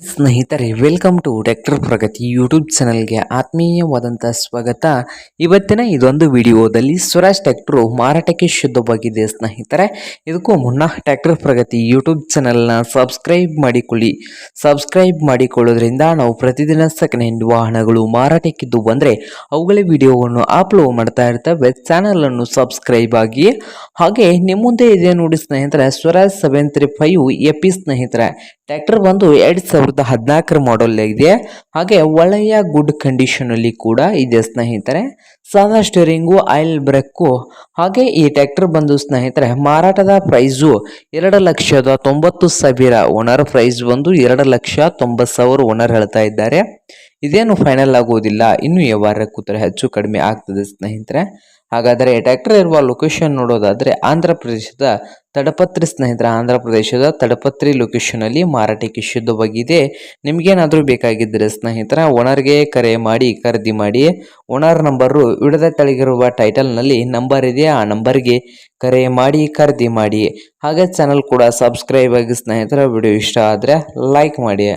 ಸ್ನೇಹಿತರೆ welcome to doctor Pragati YouTube ಚಾನಲ್ಗೆ ಆತ್ಮೀಯವಾದಂಥ ಸ್ವಾಗತ. ಇವತ್ತಿನ ಇದೊಂದು ವಿಡಿಯೋದಲ್ಲಿ ಸ್ವರಾಜ್ ಟ್ಯಾಕ್ಟ್ರು ಮಾರಾಟಕ್ಕೆ ಶುದ್ಧವಾಗಿದೆ ಸ್ನೇಹಿತರೆ. ಇದಕ್ಕೂ ಮುನ್ನ ಟ್ಯಾಕ್ಟರ್ ಪ್ರಗತಿ ಯೂಟ್ಯೂಬ್ ಚಾನಲ್ನ ಸಬ್ಸ್ಕ್ರೈಬ್ ಮಾಡಿಕೊಳ್ಳಿ. ಸಬ್ಸ್ಕ್ರೈಬ್ ಮಾಡಿಕೊಳ್ಳೋದ್ರಿಂದ ನಾವು ಪ್ರತಿದಿನ ಸೆಕೆಂಡ್ ಹ್ಯಾಂಡ್ ವಾಹನಗಳು ಮಾರಾಟಕ್ಕಿದ್ದು ಬಂದರೆ ಅವುಗಳ ವಿಡಿಯೋವನ್ನು ಅಪ್ಲೋಡ್ ಮಾಡ್ತಾ ಇರ್ತವೆ. ಚಾನಲನ್ನು ಸಬ್ಸ್ಕ್ರೈಬ್ ಆಗಿ. ಹಾಗೆ ನಿಮ್ಮ ಮುಂದೆ ಇದೆ ನೋಡಿ ಸ್ನೇಹಿತರೆ, Swaraj seven three five A ಸ್ನೇಹಿತರೆ. ಟ್ರ್ಯಾಕ್ಟರ್ ಬಂದು ಎರಡು ಸಾವಿರದ ಹದಿನಾಲ್ಕರ ಮಾಡಲ್ ಇದೆ. ಹಾಗೆ ಒಳ್ಳೆಯ ಗುಡ್ ಕಂಡೀಷನ್ ಅಲ್ಲಿ ಕೂಡ ಇದೆ ಸ್ನೇಹಿತರೆ. ಸಾದಾ ಸ್ಟೇರಿಂಗು, ಆಯಿಲ್ ಬ್ರೇಕು, ಹಾಗೆ ಈ ಟ್ಯಾಕ್ಟರ್ ಬಂದು ಸ್ನೇಹಿತರೆ, ಮಾರಾಟದ ಪ್ರೈಸು ಎರಡು ಲಕ್ಷದ ತೊಂಬತ್ತು ಸಾವಿರ ಓನರ್ ಪ್ರೈಸ್ ಬಂದು ಎರಡು ಲಕ್ಷ ತೊಂಬತ್ತು ಸಾವಿರ ಓನರ್ ಹೇಳ್ತಾ ಇದ್ದಾರೆ. ಇದೇನು ಫೈನಲ್ ಆಗುವುದಿಲ್ಲ ಇನ್ನು ವ್ಯವಹಾರ ಕೂತರೆ ಹೆಚ್ಚು ಕಡಿಮೆ ಆಗ್ತದೆ ಸ್ನೇಹಿತರೆ. ಹಾಗಾದರೆ ಟ್ರ್ಯಾಕ್ಟರ್ ಇರುವ ಲೊಕೇಶನ್ ನೋಡೋದಾದ್ರೆ ಆಂಧ್ರ ಪ್ರದೇಶದ ತಡಪತ್ರಿ ಸ್ನೇಹಿತರ, ಆಂಧ್ರ ಪ್ರದೇಶದ ತಡಪತ್ರಿ ಲೊಕೇಶನ್ ಅಲ್ಲಿ ಮಾರಾಟಕ್ಕೆ ಶುದ್ಧವಾಗಿದೆ. ನಿಮಗೇನಾದರೂ ಬೇಕಾಗಿದ್ದರೆ ಸ್ನೇಹಿತರ, ಓನರ್ಗೆ ಕರೆ ಮಾಡಿ, ಖರೀದಿ ಮಾಡಿ. ಓನರ್ ನಂಬರು ವಿಡದ ಕೆಳಗಿರುವ ಟೈಟಲ್ನಲ್ಲಿ ನಂಬರ್ ಇದೆ, ಆ ನಂಬರ್ಗೆ ಕರೆ ಮಾಡಿ, ಖರೀದಿ ಮಾಡಿ. ಹಾಗೆ ಚಾನಲ್ ಕೂಡ ಸಬ್ಸ್ಕ್ರೈಬ್ ಆಗಿ ಸ್ನೇಹಿತರ, ವಿಡಿಯೋ ಇಷ್ಟ ಆದರೆ ಲೈಕ್ ಮಾಡಿ.